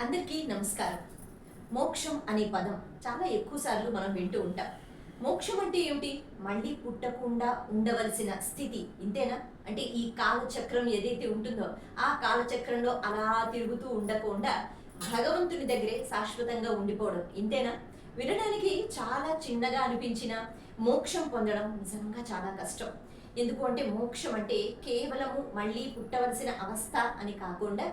అందరికీ నమస్కారం. మోక్షం అనే పదం చాలా ఎక్కువ సార్లు మనం వింటూ ఉంటాం. మోక్షం అంటే ఏమిటి? మళ్ళీ పుట్టకుండా ఉండవలసిన స్థితి. ఇంతేనా? అంటే ఈ కాలచక్రం ఏదైతే ఉంటుందో ఆ కాలచక్రంలో అలా తిరుగుతూ ఉండకుండా భగవంతుని దగ్గరే శాశ్వతంగా ఉండిపోవడం. ఇంతేనా? వినడానికి చాలా చిన్నగా అనిపించిన మోక్షం పొందడం నిజంగా చాలా కష్టం. ఎందుకు అంటే మోక్షం అంటే కేవలము మళ్ళీ పుట్టవలసిన అవస్థ అని కాకుండా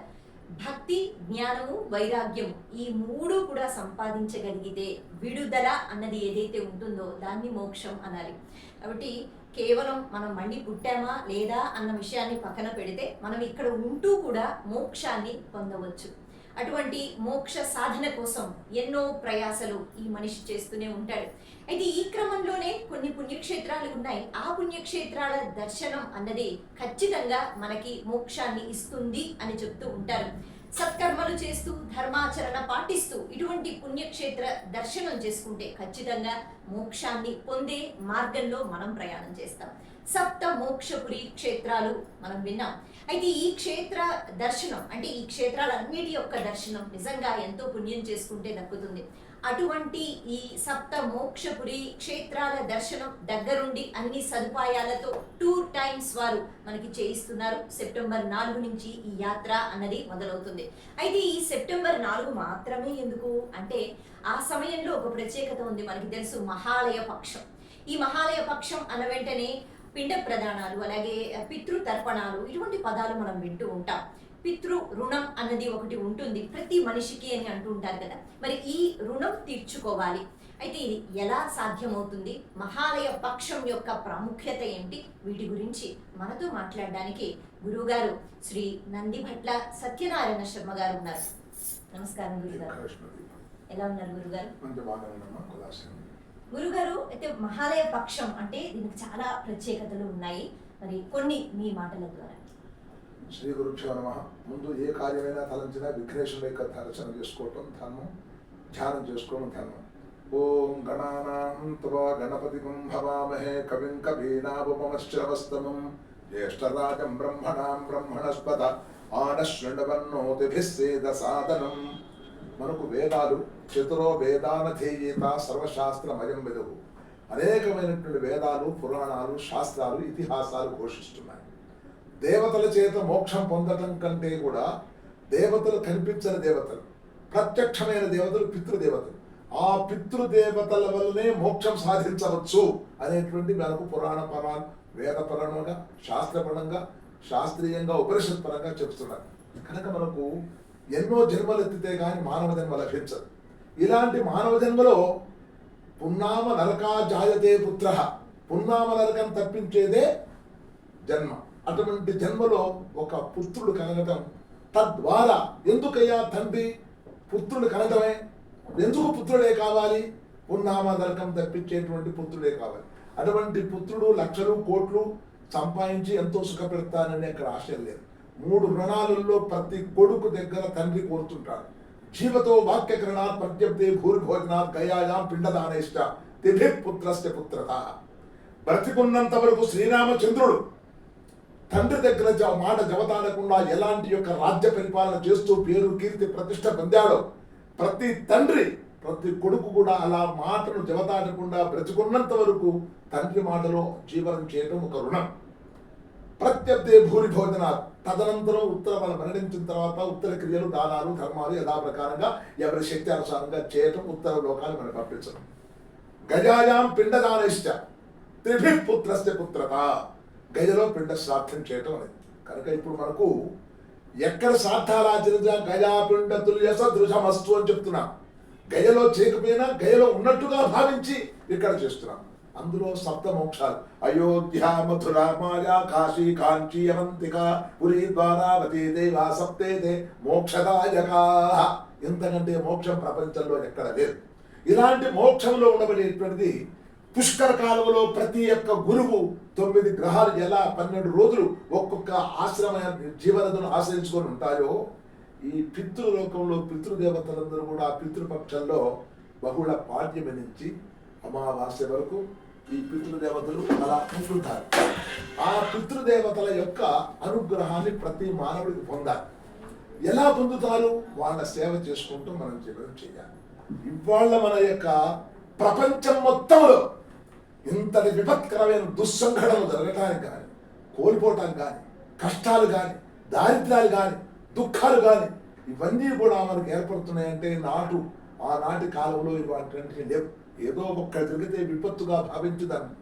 భక్తి జ్ఞానము వైరాగ్యం ఈ మూడు కూడా సంపాదించగలిగితే విడుదల అన్నది ఏదైతే ఉంటుందో దాన్ని మోక్షం అనాలి. కాబట్టి కేవలం మనం మళ్ళీ పుట్టామా లేదా అన్న విషయాన్ని పక్కన పెడితే మనం ఇక్కడ ఉంటూ కూడా మోక్షాన్ని పొందవచ్చు. అటువంటి మోక్ష సాధన కోసం ఎన్నో ప్రయాసలు ఈ మనిషి చేస్తూనే ఉంటాడు. అయితే ఈ క్రమంలోనే కొన్ని పుణ్యక్షేత్రాలు ఉన్నాయి. ఆ పుణ్యక్షేత్రాల దర్శనం అన్నది ఖచ్చితంగా మనకి మోక్షాన్ని ఇస్తుంది అని చెప్తూ ఉంటారు. సత్కర్మలు చేస్తూ ధర్మాచరణ పాటిస్తూ ఇటువంటి పుణ్యక్షేత్ర దర్శనం చేసుకుంటే ఖచ్చితంగా మోక్షాన్ని పొందే మార్గంలో మనం ప్రయాణం చేస్తాం. సప్త మోక్షపురి క్షేత్రాలు మనం విన్నాం. అయితే ఈ క్షేత్ర దర్శనం అంటే ఈ క్షేత్రాలన్నిటి యొక్క దర్శనం నిజంగా ఎంతో పుణ్యం చేసుకుంటే దక్కుతుంది అటువంటి ఈ సప్త మోక్షపురి క్షేత్రాల దర్శనం దగ్గరుండి అన్ని సదుపాయాలతో టూ టైమ్స్ వారు మనకి చేయిస్తున్నారు. సెప్టెంబర్ నాలుగు నుంచి ఈ యాత్ర అన్నది మొదలవుతుంది. అయితే ఈ సెప్టెంబర్ నాలుగు మాత్రమే ఎందుకు అంటే ఆ సమయంలో ఒక ప్రత్యేకత ఉంది. మనకి తెలుసు మహాలయ పక్షం. ఈ మహాలయ పక్షం అన్న వెంటనే పిండ ప్రదానాలు అలాగే పితృ తర్పణాలు ఇటువంటి పదాలు మనం వింటూ ఉంటాం. పితృ రుణం అన్నది ఒకటి ఉంటుంది ప్రతి మనిషికి అని అంటూ ఉంటారు కదా. మరి ఈ రుణం తీర్చుకోవాలి. అయితే ఇది ఎలా సాధ్యమవుతుంది? మహాలయ పక్షం యొక్క ప్రాముఖ్యత ఏంటి? వీటి గురించి మనతో మాట్లాడడానికి గురువుగారు శ్రీ నందిభట్ల సత్యనారాయణ శర్మ గారు ఉన్నారు. నమస్కారం గురుగారు ఎలా ఉన్నారు గురుగారు గురుగారు అయితే మహాలయ పక్షం అంటే దీనికి చాలా ప్రత్యేకతలు ఉన్నాయి. మరి కొన్ని మీ మాటల ద్వారా. శ్రీ గురుభ్యో నమ. ముందు ఏ కార్యమైనా తలంచినా విఘ్నేశ్వరుడు యొక్క దర్శనం చేసుకోవటం ధర్మం ధ్యానం చేసుకోవడం ధర్మం. ఓం గణానాం తవ గణపతి భవామహే కవిం కవీనాపమశ్రవస్తమం జ్యేష్ఠరాజం బ్రహ్మణాం బ్రహ్మణస్పద ఆనశృణవన్నోతిభిస్సేద సాధనం. మనకు వేదాలు చతురో వేదానధేయేత సర్వశాస్త్రమయం వెదుగు అనేకమైనటువంటి వేదాలు పురాణాలు శాస్త్రాలు ఇతిహాసాలు ఘోషిస్తున్నాయి. దేవతల చేత మోక్షం పొందటం కంటే కూడా దేవతలు కనిపించని దేవతలు ప్రత్యక్షమైన దేవతలు పితృదేవతలు. ఆ పితృదేవతల వల్లనే మోక్షం సాధించవచ్చు అనేటువంటి మనకు పురాణ పరాణ వేదపరంగా శాస్త్రపరంగా శాస్త్రీయంగా ఉపనిషత్ పరంగా చెప్తున్నారు. కనుక మనకు ఎన్నో జన్మలు ఎత్తితే కానీ మానవ జన్మ లభించదు. ఇలాంటి మానవ జన్మలో పున్నామ నరకా జాయతే పుత్ర. పున్నామ నరకం తప్పించేదే జన్మ. అటువంటి జన్మలో ఒక పుత్రుడు కలగటం తద్వారా ఎందుకయ్యా తండ్రి? పుత్రుడు కలగటమే ఎందుకు పుత్రుడే కావాలి? పున్నామ నరకం తప్పించేటువంటి పుత్రుడే కావాలి. అటువంటి పుత్రుడు లక్షలు కోట్లు సంపాదించి ఎంతో సుఖపెడతానని అక్కడ ఆశయం లేదు. మూడు రుణాలలో ప్రతి కొడుకు దగ్గర తండ్రి కోరుతుంటాడు. జీవతో వాక్యకరణాత్ ప్రత్యప్తే భూరిభోజనాత్ గయాయాం పిండదానేష్ట తిథి పుత్రస్య పుత్రత. బ్రతికున్నంత వరకు శ్రీరామచంద్రుడు. తండ్రి దగ్గర జ- మాట జవతాడకుండా ఎలాంటి యొక్క రాజ్య పరిపాలన చేస్తూ పేరు కీర్తి ప్రతిష్ట పొందాడో ప్రతి తండ్రి ప్రతి కొడుకు కూడా అలా మాటను జవతాడకుండా బ్రతికున్నంత వరకు తండ్రి మాటలో జీవనం చేయడం ఒక రుణం. ప్రత్యర్థే భూరి భోజన తదనంతరం ఉత్తర మనం మరణించిన తర్వాత ఉత్తర క్రియలు దానాలు ధర్మాలు యథాప్రకారంగా ఎవరి శక్తి అనుసారంగా చేయటం ఉత్తర లోకాలు మనం పంపించడం. గజాయాం పిండదానిష్ట త్రిభి పుత్రస్య పుత్రత. గజలో పిండ శ్రాద్ధం చేయటం అనేది. కనుక ఇప్పుడు మనకు ఎక్కడ శ్రాద్ధాలు ఆచరించినా గజా పిండ తుల్య సదృశమస్తు అని చెప్తున్నాం. గయలో చేయకపోయినా గయలో ఉన్నట్టుగా భావించి ఇక్కడ చేస్తున్నాం. అందులో సప్త మోక్షాలు అయోధ్య మథుర మాయా కాశీ కాంచీ అవంతిక పురి ద్వారావతి దేవా సప్తేతే మోక్షదాయకా. ఎంతకంటే మోక్షం ప్రపంచంలో ఎక్కడ లేదు. ఇలాంటి మోక్షంలో ఉండబడేటువంటిది పుష్కర కాలంలో ప్రతి ఒక్క గురువు తొమ్మిది గ్రహాలు ఎలా పన్నెండు రోజులు ఒక్కొక్క ఆశ్రమ జీవనతను ఆశ్రయించుకొని ఉంటాయో ఈ పితృలోకంలో పితృదేవతలందరూ కూడా పితృపక్షంలో బహుళ పాడ్యమనించి అమావాస్య వరకు ఈ పితృదేవతలు అలా ఉంటుంటారు. ఆ పితృదేవతల యొక్క అనుగ్రహాన్ని ప్రతి మానవుడికి పొందాలి. ఎలా పొందుతారు? వాళ్ళ సేవ చేసుకుంటూ మనం జీవనం చేయాలి. ఇవాళ మన యొక్క ప్రపంచం మొత్తంలో ఇంతటి విపత్కరమైన దుస్సంఘటనలు జరగటానికి కానీ కోల్పోవటానికి కానీ కష్టాలు కానీ దారిద్ర్యాలు కానీ దుఃఖాలు కానీ ఇవన్నీ కూడా మనకు ఏర్పడుతున్నాయంటే నాటు ఆనాటి కాలంలో ఇవాటి లేవు. ఏదో ఒక్క జరిగితే విపత్తుగా భావించుదాన్ని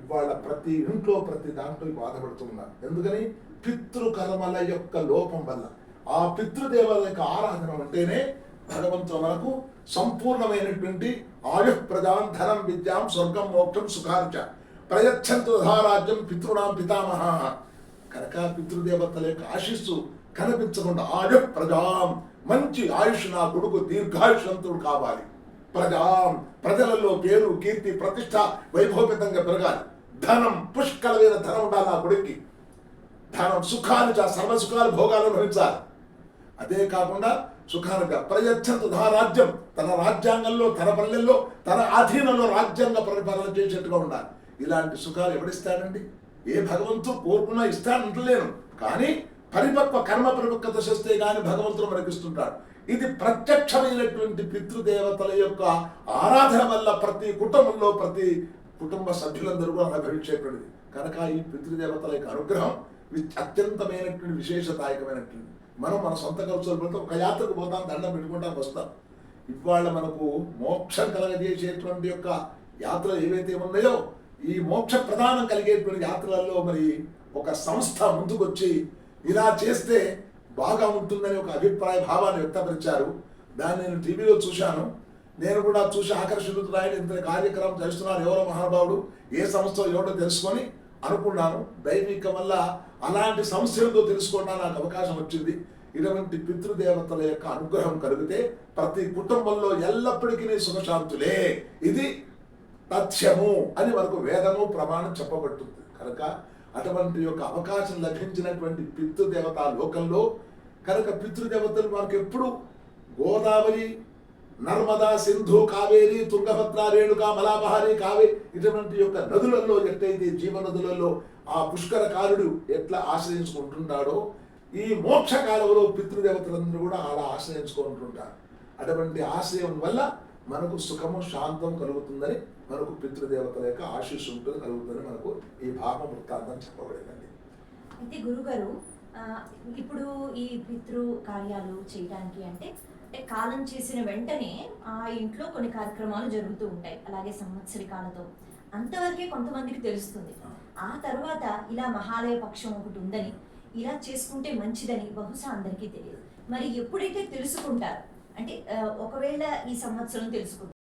ఇవాళ ప్రతి ఇంట్లో ప్రతి దాంట్లో బాధపడుతున్నారు ఎందుకని? పితృకర్మల యొక్క లోపం వల్ల. ఆ పితృదేవత యొక్క ఆరాధన అంటేనే భగవంతుడు మనకు సంపూర్ణమైనటువంటి ఆయు ప్రజాం ధనం విద్యాం స్వర్గం మోక్షం సుఖార్చ ప్రయచ్చంతు రాజ్యం పితృణాం పితామహ. కనుక పితృదేవతల యొక్క ఆశిస్సు కనిపించకుండా ఆయు ప్రజాం మంచి ఆయుష్ నా కొడుకు దీర్ఘాయుషంతుడు కావాలి. ప్రజా ప్రజలలో పేరు కీర్తి ప్రతిష్ట వైభవపితంగా పెరగాలి. ధనం పుష్కలమైన ధనం ఉండాలి నా కొడుక్కి. ధనం సుఖాలు సర్వ సుఖాలు భోగాలు అనుభవించాలి. అదే కాకుండా సుఖానుగా ప్రయత్నంత రాజ్యం తన రాజ్యాంగంలో తన పల్లెల్లో తన ఆధీనంలో రాజ్యాంగ పరిపాలన చేసేట్టుగా ఉండాలి. ఇలాంటి సుఖాలు ఎవడిస్తాడండి? ఏ భగవంతుడు కోరుకున్నా ఇస్తానంటలేను కానీ పరిపక్వ కర్మ పరిపక్వత చేస్తే కానీ భగవంతుడు మనకిస్తుంటాడు. ఇది ప్రత్యక్షమైనటువంటి పితృదేవతల యొక్క ఆరాధన వల్ల ప్రతి కుటుంబంలో ప్రతి కుటుంబ సభ్యులందరూ కూడా అనుభవించేటువంటిది కనుక ఈ పితృదేవతల యొక్క అనుగ్రహం అత్యంతమైనటువంటి విశేషదాయకమైనటువంటి మనం మన సొంత ఖర్చులు పెడితే ఒక యాత్రకు పోతాం దండం పెట్టుకుంటాం వస్తాం. ఇవాళ మనకు మోక్షం కలగజేసేటువంటి యొక్క యాత్రలు ఏవైతే ఉన్నాయో ఈ మోక్ష ప్రధానం కలిగేటువంటి యాత్రలలో మరి ఒక సంస్థ ముందుకొచ్చి ఇలా చేస్తే బాగా ఉంటుందని ఒక అభిప్రాయ భావాన్ని వ్యక్తపరిచారు. దాన్ని నేను టీవీలో చూశాను. నేను కూడా చూసి ఆకర్షితురాయని ఇంత కార్యక్రమం చేస్తున్నారు ఎవరో మహానుభావుడు. ఏ సంస్థ ఎవడో తెలుసుకొని అనుకున్నాను. దైవిక వల్ల అలాంటి సంస్థలతో తెలుసుకోవడానికి నాకు అవకాశం వచ్చింది. ఇటువంటి పితృదేవతల యొక్క అనుగ్రహం కలిగితే ప్రతి కుటుంబంలో ఎల్లప్పటికీ సుఖశాంతులే. ఇది తథ్యము అని మనకు వేదము ప్రమాణం చెప్పబడుతుంది. కనుక అటువంటి యొక్క అవకాశం లభించినటువంటి పితృదేవత లోకంలో కనుక పితృదేవతలు మనకు ఎప్పుడు గోదావరి నర్మదా సింధు కావేరి తుంగభద్ర రేణుక మలాబహారి కావేరి ఇటువంటి యొక్క నదులలో ఎట్లయితే జీవ నదులలో ఆ పుష్కరకారుడు ఎట్లా ఆశ్రయించుకుంటున్నాడో ఈ మోక్ష కాలంలో పితృదేవతలందరూ కూడా అలా ఆశ్రయించుకుంటుంటారు. అటువంటి ఆశ్రయం వల్ల మనకు సుఖము శాంతం కలుగుతుందని మనకు పితృదేవతల యొక్క ఆశీస్సు ఉంటుంది కలుగుతుందని మనకు ఈ భావ వృత్తాంతం చెప్పబడిందండి. అయితే గురుగారు ఇప్పుడు ఈ పితృ కార్యాలు చేయడానికి అంటే అంటే కాలం చేసిన వెంటనే ఆ ఇంట్లో కొన్ని కార్యక్రమాలు జరుగుతూ ఉంటాయి. అలాగే సంవత్సరికాలతో. అంతవరకే కొంతమందికి తెలుస్తుంది. ఆ. తర్వాత ఇలా మహాలయ పక్షం ఒకటి ఉందని ఇలా చేసుకుంటే మంచిదని బహుశా అందరికీ తెలియదు. మరి ఎప్పుడైతే తెలుసుకుంటారు అంటే ఒకవేళ ఈ సంవత్సరం తెలుసుకుంటారు